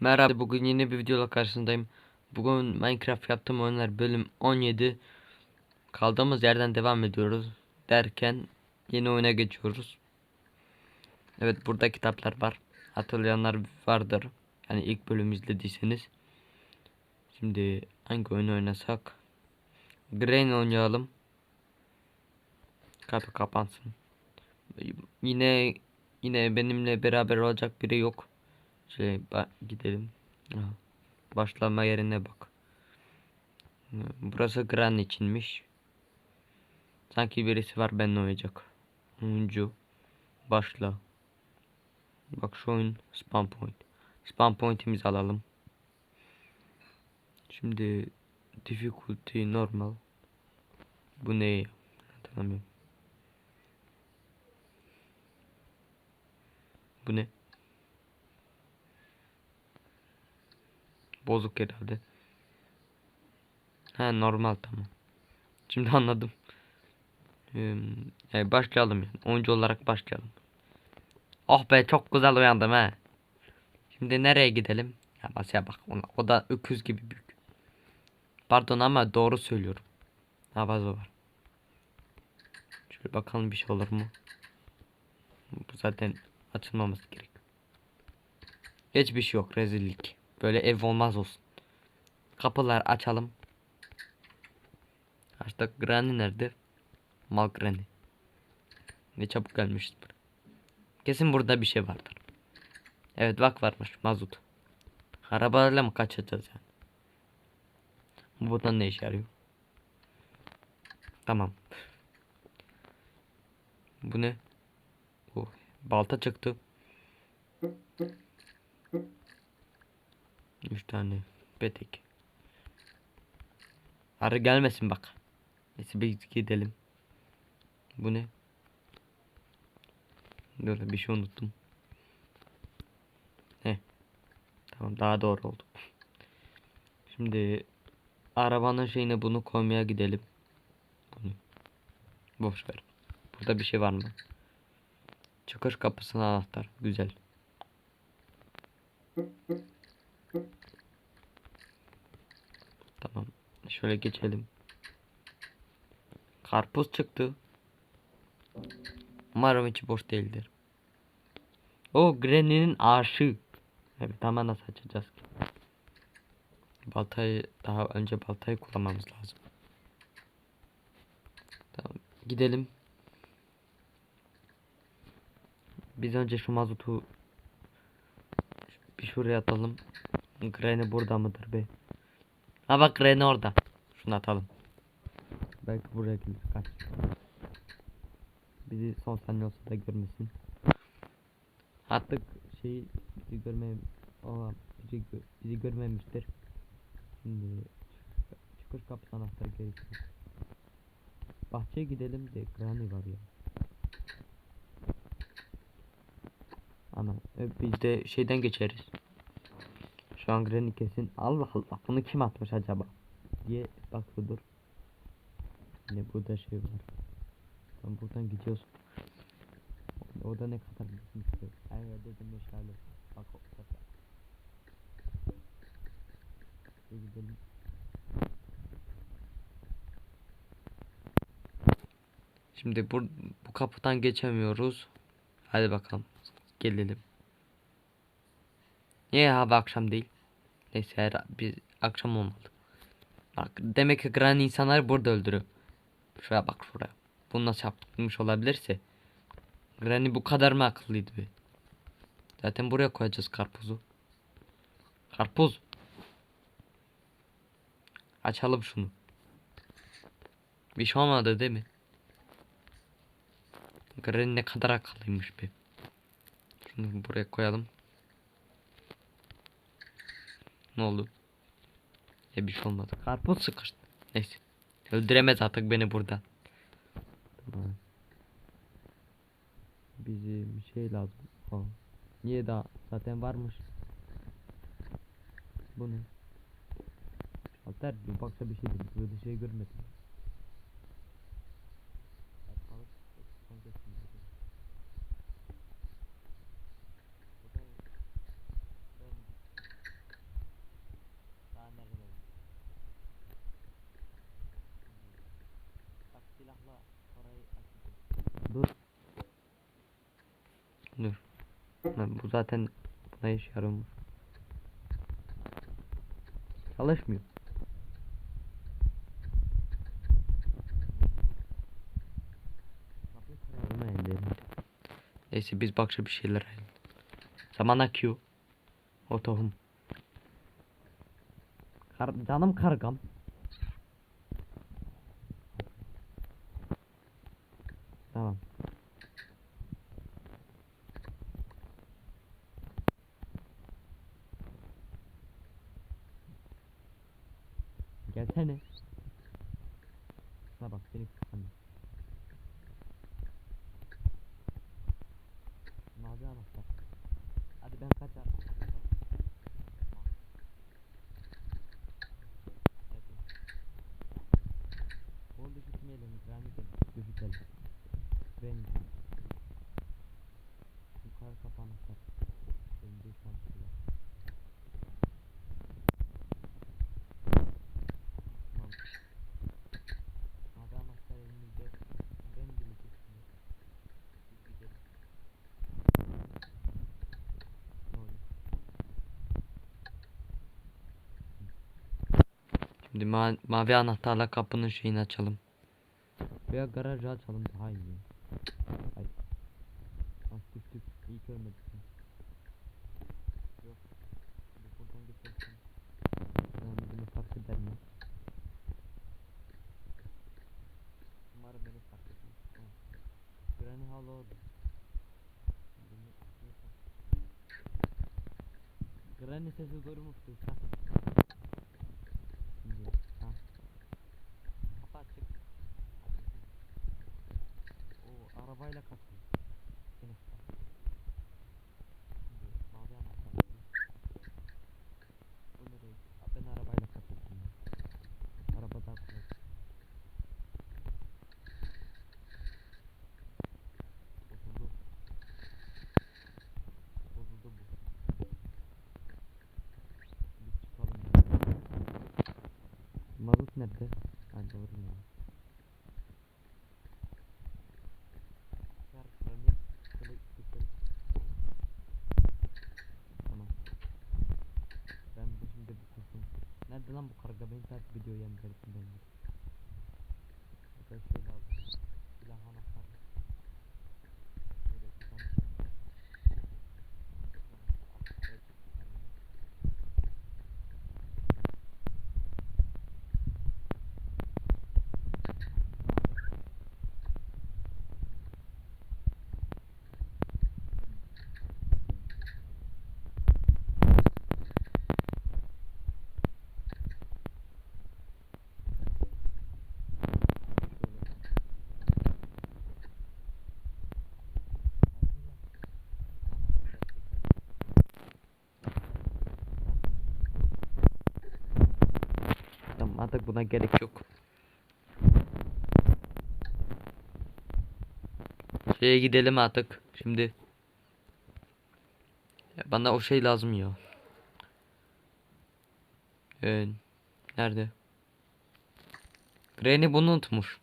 Merhaba bugün yeni bir videoyla karşınızdayım. Bugün Minecraft yaptığım oyunlar bölüm 17. Kaldığımız yerden devam ediyoruz. Derken yeni oyuna geçiyoruz. Evet burada kitaplar var. Hatırlayanlar vardır. Yani ilk bölüm izlediyseniz. Şimdi hangi oyunu oynasak? Grain oynayalım. Kapı kapansın. Yine yine benimle beraber olacak biri yok. Ba- gidelim. Başlama yerine bak. Burası Gran içinmiş. Sanki birisi var benimle oynayacak. Oyuncu. Başla. Bak şu oyun spam point. Spam point'imizi alalım. Şimdi difficulty normal. Bu ne? Hatırlamıyorum. Bu ne? Bozuk herhalde. Ha normal tamam. Şimdi anladım. Yani başlayalım yani. Oyuncu olarak başlayalım. Oh be çok güzel uyandım ha. Şimdi nereye gidelim? Ya masaya bak ona. O da öküz gibi büyük. Pardon ama doğru söylüyorum. Ha vazo var. Şöyle bakalım bir şey olur mu? Bu zaten açılmaması gerek. Hiçbir şey yok rezillik. Böyle ev olmaz olsun. Kapılar açalım. Artık Granny nerede? Mal Granny. Ne çabuk gelmişiz buraya. Kesin burada bir şey vardır. Evet bak varmış mazot. Arabayla mı kaçacağız yani? Bu buton ne işe yarıyor? Tamam. Bu ne? Bu balta çıktı. Üç tane petek. Arı gelmesin bak. Neyse biz gidelim. Bu ne? Dur bir şey unuttum. He. Tamam daha doğru oldu. Şimdi arabanın şeyine bunu koymaya gidelim. Bunu. Boş ver. Burada bir şey var mı? Çıkış kapısına anahtar. Güzel. Tamam. Şöyle geçelim. Karpuz çıktı. Umarım içi boş değildir. O Granny'nin aşı. Evet ama nasıl açacağız ki? Baltayı daha önce baltayı kullanmamız lazım. Tamam gidelim. Biz önce şu mazotu bir şuraya atalım. Granny burada mıdır be? Ha bak Granny orada. Şunu atalım. Belki buraya gelir kaç. Bizi son saniye olsa da görmesin. Artık şey bizi görme o bizi, gö- bizi görmemiştir. Şimdi çık- çıkış kapısı anahtarı gerekiyor. Bahçeye gidelim de Granny var ya. Ana biz de şeyden geçeriz. Şu an Granny kesin Allah Allah bunu kim atmış acaba diye bakıyordur. Yine burada şey var. Tam buradan gidiyoruz. O ne kadar büyükmüş be. Her yerde de meşale. Bak o kadar. Şimdi bu, bu kapıdan geçemiyoruz. Hadi bakalım. Gelelim. Niye hava akşam değil? Neyse her bir akşam olmalı. Bak demek ki Granny insanları burada öldürüyor. Şuraya bak şuraya. Bunu nasıl yapmış olabilirse. Granny bu kadar mı akıllıydı be? Zaten buraya koyacağız karpuzu. Karpuz. Açalım şunu. Bir şey olmadı değil mi? Granny ne kadar akıllıymış be. Şunu buraya koyalım. Ne oldu? E bir şey olmadı. Karpuz sıkıştı. Neyse. Öldüremez artık beni buradan. Tamam. Bize bir şey lazım. Ha. Niye daha zaten varmış. Bu ne? Alter bir baksa bir şey değil. Böyle şey görmedim. Ha, Bu zaten buna iş yaramıyor. Çalışmıyor. Neyse biz bakça bir şeyler ayalım. Zamana Q. O tohum. Kar canım kargam. Tamam. Gelsene. Şuna bak seni kıskanıyor. Mavi anahtar. Hadi ben kaçar. Bol düşürtmeyelim. Rami gel. Düşürtelim. Ben Yukarı kapanmışlar. Benim de şanslılar. Tamam. Mavi anahtar elimizde. Ben bileceksiniz. Biz gidelim. Ne oluyor? Şimdi ma mavi anahtarla kapının şeyini açalım. Veya garajı açalım daha iyi. Ay. Ah düştük. İyi etmez. Tamam. Granny sesi görmüştür. Ha. Şimdi ha. Kapı açık. O arabayla kaçıyor. Seni tutar. Şimdi mavi anahtar. O nereye? Aa, Ben arabayla kaçırdım. ya. Araba daha kolay. Bozuldu. Bozuldu bu. Biz çıkalım. ya. Mazot nerede? Ha doğru ya. Ver kremi. Şöyle geçelim. Tamam. Ben bu şimdi bu kurtum. Nerede lan bu karga beni takip ediyor yan tarafından. Burada şey lazım. Silah anahtar. Böyle bir tane. Evet. Tamam artık buna gerek yok. Şeye gidelim artık. Şimdi. Bana o şey lazım ya. Ee, nerede? Granny bunu unutmuş.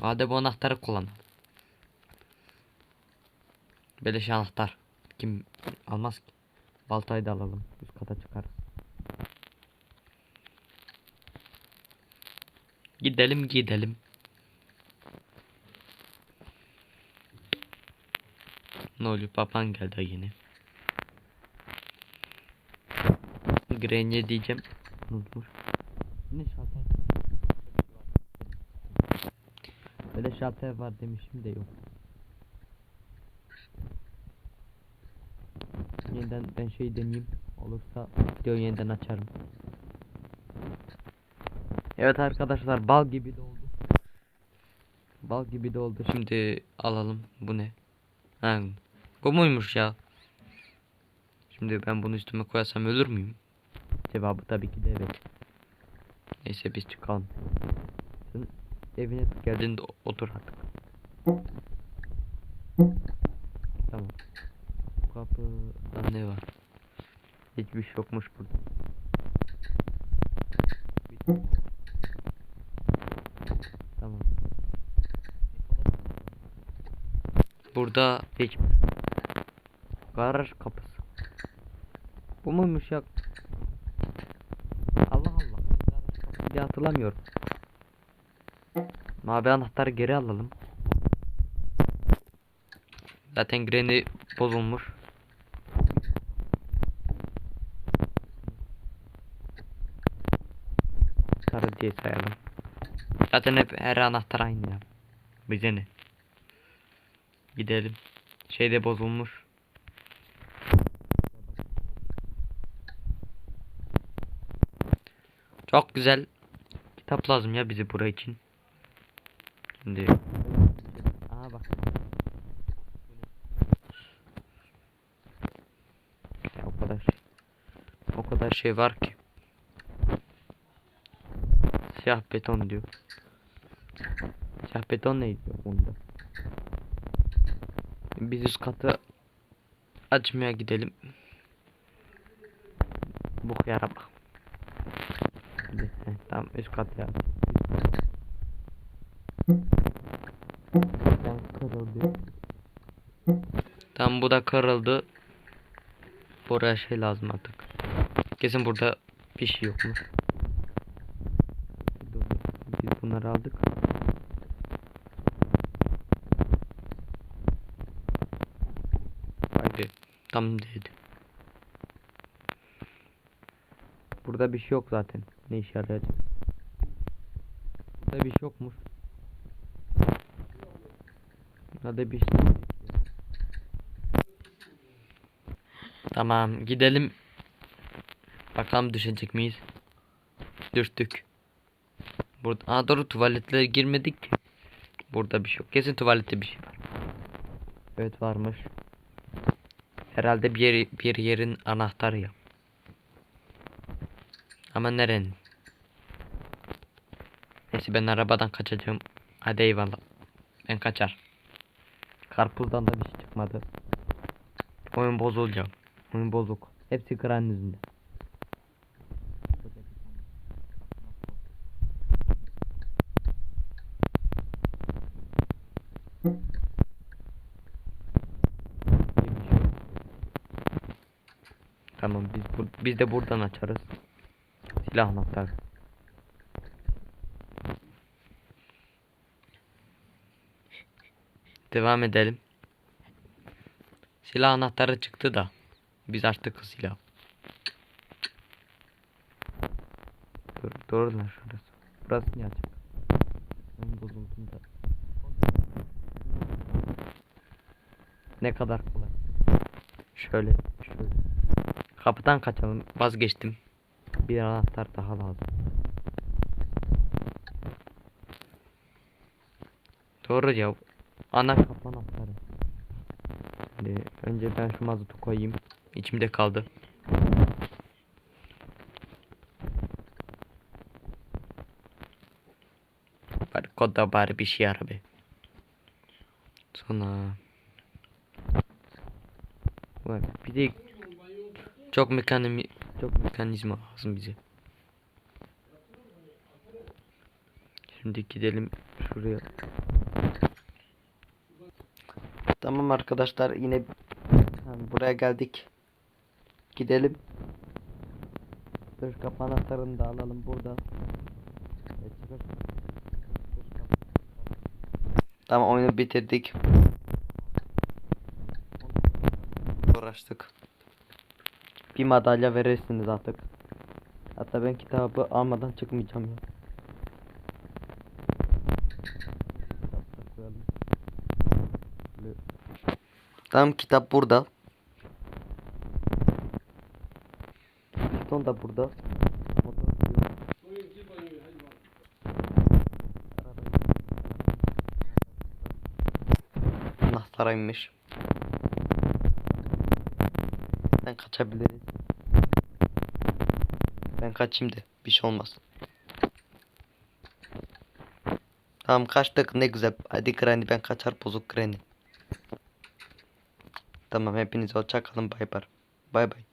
Hadi bu anahtarı kullan. Beleş anahtar. Kim almaz ki? Baltayı da alalım. Üst kata çıkarız. Gidelim gidelim. Ne oluyor? Papan geldi yine. Granny diyeceğim. Unutmuş. Ne şalter? Böyle şalter var demişim de yok. Yeniden ben şey deneyeyim. Olursa videoyu yeniden açarım. Evet arkadaşlar bal gibi doldu. Bal gibi doldu. Şimdi alalım. Bu ne? Ha, bu muymuş ya? Şimdi ben bunu üstüme koyarsam ölür müyüm? Cevabı tabii ki de evet. Neyse biz çıkalım. Sen evine geldiğinde otur artık. Tamam. Bu kapıda ne var? Hiçbir şey yokmuş burada. Bitti. Tamam. Burada hiç Garaj kapısı. Bu muymuş ya? Allah Allah. diye hatırlamıyorum. Mavi anahtarı geri alalım. Zaten Granny bozulmuş. Sarı diye sayalım. Zaten hep her anahtar aynı ya. Bize ne? Gidelim. Şeyde bozulmuş. Çok güzel kitap lazım ya bize buraya için. Şimdi Aa bak. Ya o kadar. O kadar şey var ki. Siyah beton diyor. Siyah beton neydi bunda? Biz üst katı açmaya gidelim. Bu yara bak. Tamam üst kat ya. Kırıldı. Tamam bu da kırıldı. Buraya şey lazım artık. Kesin burada bir şey yokmuş. Dur, Biz bunları aldık. Hadi. Tam dedi. Burada bir şey yok zaten. Ne yarayacak? Burada bir şey yokmuş. Hadi bir şey. Tamam gidelim. Bakalım düşecek miyiz? Düştük. Burada Aa, doğru tuvaletlere girmedik ki. Burada bir şey yok. Kesin tuvalette bir şey var. Evet varmış. Herhalde bir, bir yerin anahtarı ya. Ama nerenin? Neyse ben arabadan kaçacağım. Hadi eyvallah. Ben kaçar. Karpuzdan da bir şey çıkmadı. Oyun bozulacak. Oyun bozuk. Hepsi kıran yüzünde. Tamam biz bu, biz de buradan açarız. Silah anahtarı. Devam edelim. Silah anahtarı çıktı da. Biz açtık silah. Dur, doğru lan şurası. Burası niye açık? Ne kadar kolay. Şöyle, şöyle. Kapıdan kaçalım. Vazgeçtim. Bir anahtar daha lazım. Doğru ya. Ana kapı anahtarı. Şimdi önce ben şu mazotu koyayım. İçimde kaldı. Bari kodda bari bir şey ara. Sonra Bak bir de çok mekanizmi çok mekanizma lazım bize. Şimdi gidelim şuraya. Tamam arkadaşlar yine buraya geldik. Gidelim. Dur kapı anahtarını da alalım burada. Tamam oyunu bitirdik. Uğraştık. Bir madalya verirsiniz artık. Hatta ben kitabı almadan çıkmayacağım ya. Tamam kitap burada. Piston da burada. Motor Ben kaçabiliriz. Ben kaçayım da bir şey olmaz. Tamam kaçtık ne güzel. Hadi Granny ben kaçar bozuk Granny. Tamam hepinize hoşça kalın bay bay. Bay bay.